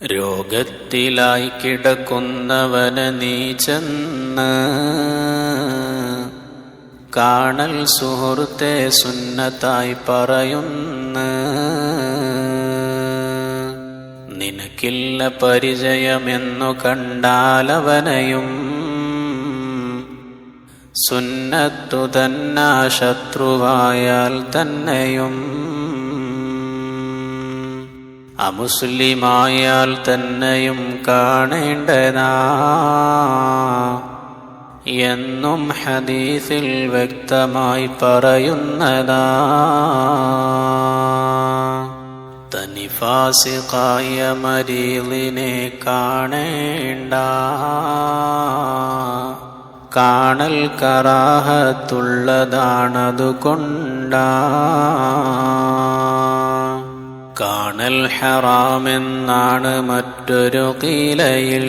രോഗത്തിലായി കിടക്കുന്നവന് നീ ചെന്ന് കാണൽ സുഹൃത്തെ സുന്നത്തായി പറയുന്ന. നിനക്കില്ല പരിചയമെന്നു കണ്ടാലവനെയും സുന്നത്തു തന്നാ ശത്രുവായാൽ തന്നെയും അമുസ്ലിമായാൽ തന്നെയും കാണേണ്ടതാ. എന്നും ഹദീസിൽ വ്യക്തമായി പറയുന്നതാ. തനിഫാസിഖായ മരീലിനെ കാണേണ്ട. കാണൽ കറാഹത്തുള്ളതാണതുകൊണ്ടാ. കാണൽ ഹറാമെന്നാണ് മറ്റൊരു കീലയിൽ.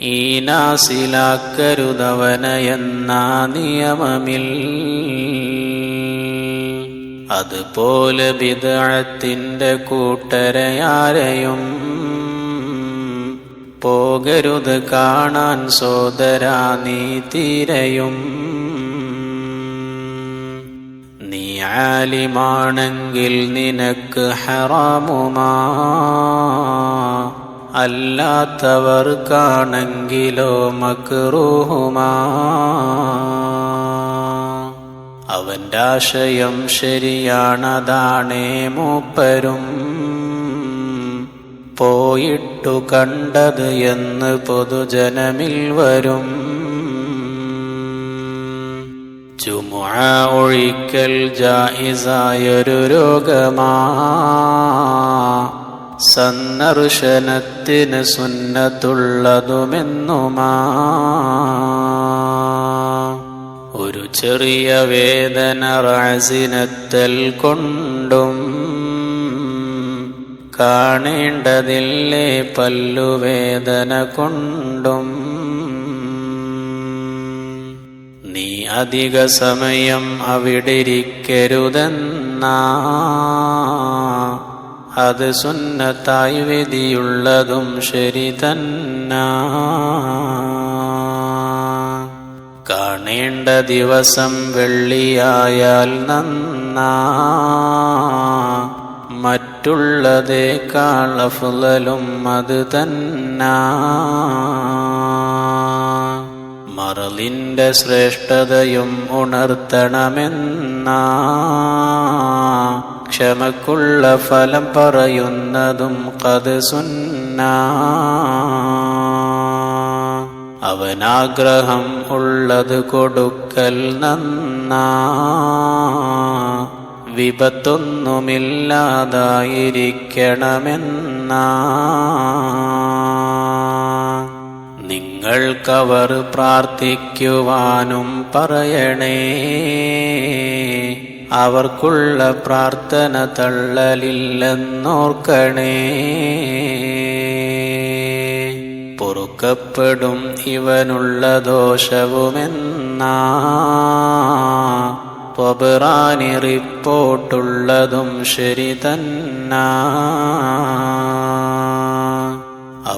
ഈ നാസിലാക്കരുതവന എന്ന നിയമമിൽ. അതുപോലെ വിതഴത്തിന്റെ കൂട്ടരയാരെയും പോകരുത് കാണാൻ സോദരാ നീ തീരയും. ആലിമാണെങ്കിൽ നിനക്ക് ഹറാമുമാ. അല്ലാത്തവർക്കാണെങ്കിലോ മക്രൂഹുമാ. അവന്റെ ആശയം ശരിയാണതാണേ മൂപ്പരും. പോയിട്ടു കണ്ടത് എന്ന് പൊതുജനമിൽ വരും. ഒഴിക്കൽ ജായിസായൊരു രോഗമാ. സന്ദർശനത്തിന് സുന്നത്തുള്ളതുമെന്നുമാ. ഒരു ചെറിയ വേദന റാസിനത്തൽ കൊണ്ടും കാണേണ്ടതില്ലേ പല്ലുവേദന കൊണ്ടും. നീ അധിക സമയം അവിടെ ഇരിക്കരുതെന്നാ അത് സുന്നത്തായി വിധിയുള്ളതും ശരി തന്ന. കാണേണ്ട ദിവസം വെള്ളിയായാൽ നന്ന. മറ്റുള്ളതേക്കാൾ അഫുലലും അത് തന്നാ. മറലിന്റെ ശ്രേഷ്ഠതയും ഉണർത്തണമെന്ന. ക്ഷമക്കുള്ള ഫലം പറയുന്നതും കത് സുന്ന. അവനാഗ്രഹം ഉള്ളത് കൊടുക്കൽ നന്ന. വിപത്തൊന്നുമില്ലാതായിരിക്കണമെന്നാ. നിങ്ങൾക്കവർ പ്രാർത്ഥിക്കുവാനും പറയണേ. അവർക്കുള്ള പ്രാർത്ഥന തള്ളലില്ലെന്നോർക്കണേ. പൊറുക്കപ്പെടും ഇവനുള്ള ദോഷവുമെന്നാ. പൊബറാനി റിപ്പോർട്ടുള്ളതും ശരി തന്നാ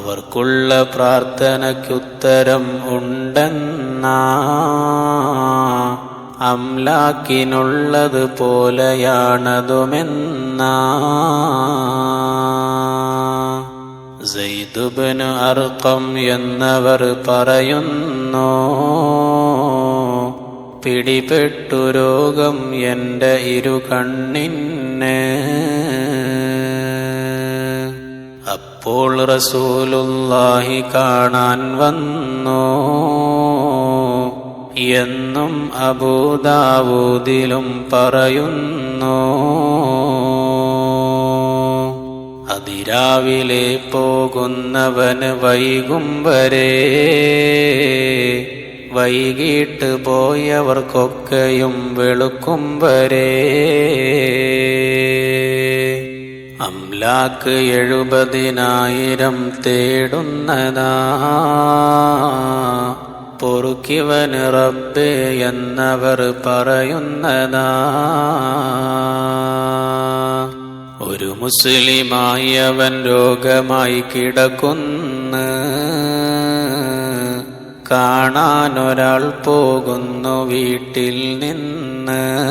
അവർക്കുള്ള പ്രാർത്ഥനയ്ക്കുത്തരം ഉണ്ടെന്നാ. അംലാക്കിനുള്ളത് പോലെയാണതുമെന്നാ. സെയ്തുബന് അർക്കം എന്നവർ പറയുന്നു പിടിപെട്ടു രോഗം എന്റെ ഇരു കണ്ണിന് അപ്പോൾ റസൂലുല്ലാഹി കാണാൻ വന്നു. എന്നും അബൂദാവൂദിലും പറയുന്നു. അതിരാവിലെ പോകുന്നവന് വൈകും വരെ വൈകിട്ട് പോയവർക്കൊക്കെയും വെളുക്കും വരെ. അംലാക്ക് എഴുപതിനായിരം തേടുന്നതാ. പൊറുക്കിവന് റബ്ബേ എന്നവർ പറയുന്നതാ. ഒരു മുസ്ലിമായി അവൻ രോഗമായി കിടക്കുന്നു. കാണാനൊരാൾ പോകുന്നു വീട്ടിൽ നിന്ന്.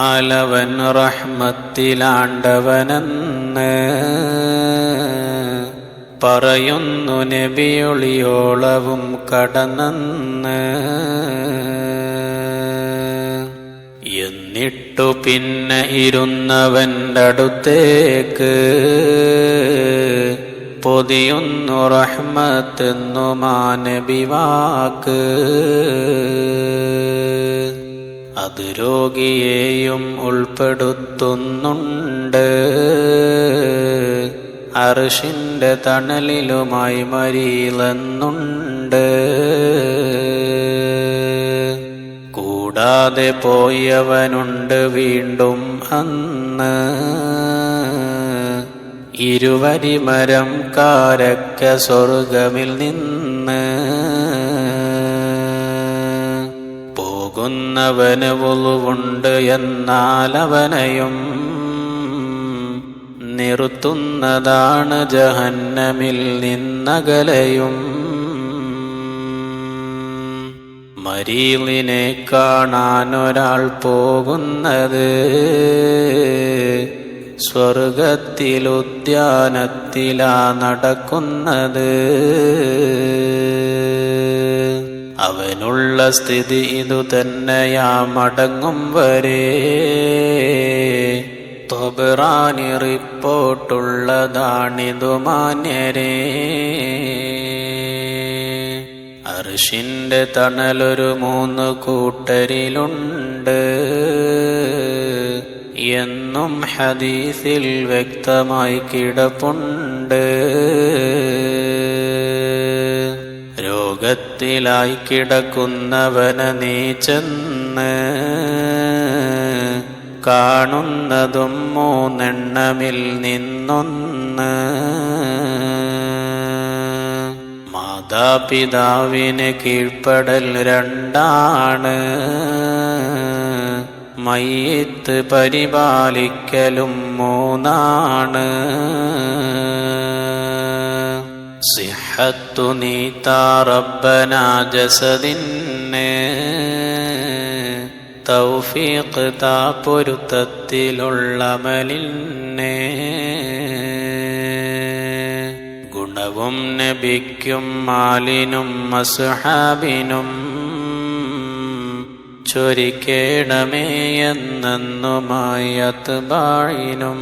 അവൻ റഹ്മത്തിലാണ്ടവനെന്ന് പറയുന്നു നബിയൊളിയോളവും കടന്നെന്ന്. എന്നിട്ടു പിന്നെ ഇരുന്നവന്റെ അടുത്തേക്ക് പൊതിയുന്നു റഹ്മത്തെന്നു മാനബിവാക്ക് അത് രോഗിയെയും ഉൾപ്പെടുത്തുന്നുണ്ട്. അറിഷിന്റെ തണലിലുമായി മരിയിലെന്നുണ്ട് കൂടാതെ പോയവനുണ്ട് വീണ്ടും അന്ന്. ഇരുവരിമരം കാരക്ക സ്വർഗമിൽ നിന്ന് പോകുന്നവന് വുളുവുണ്ട് എന്നാൽ അവനെയും നിർത്തുന്നതാണ് ജഹന്നമിൽ നിന്നകലയും. മരീലിനെ ഒരാൾ പോകുന്നത് സ്വർഗത്തിലുദ്യാനത്തിലാ നടക്കുന്നത്. അവനുള്ള സ്ഥിതി ഇതു തന്നെയാ മടങ്ങും വരെ. തൊബറാനി റിപ്പോർട്ടുള്ളതാണിതു മാന്യരേ. അർഷിന്റെ തണലൊരു മൂന്ന് കൂട്ടരിലുണ്ട്. എന്നും ഹദീസിൽ വ്യക്തമായി കിടപ്പുണ്ട്. രോഗത്തിലായി കിടക്കുന്നവന നീ ചെന്ന് കാണുന്നതും മൂന്നെണ്ണമിൽ നിന്നൊന്ന്. മാതാപിതാവിന് കീഴ്പ്പെടൽ രണ്ടാണ്. മയ്യത്ത് പരിപാലിക്കലും മൂന്നാണ്. സിഹത്തു നീത്താറബന ജസദിന് തൗഫീഖ് താ പൊരുത്തത്തിലുള്ള മലിന്നെ ഗുണവും നബിക്കും മാലിനും മസുഹാബിനും ചൊരിക്കേണമേ എന്നെന്നുമായത്ത് ബാഴിനും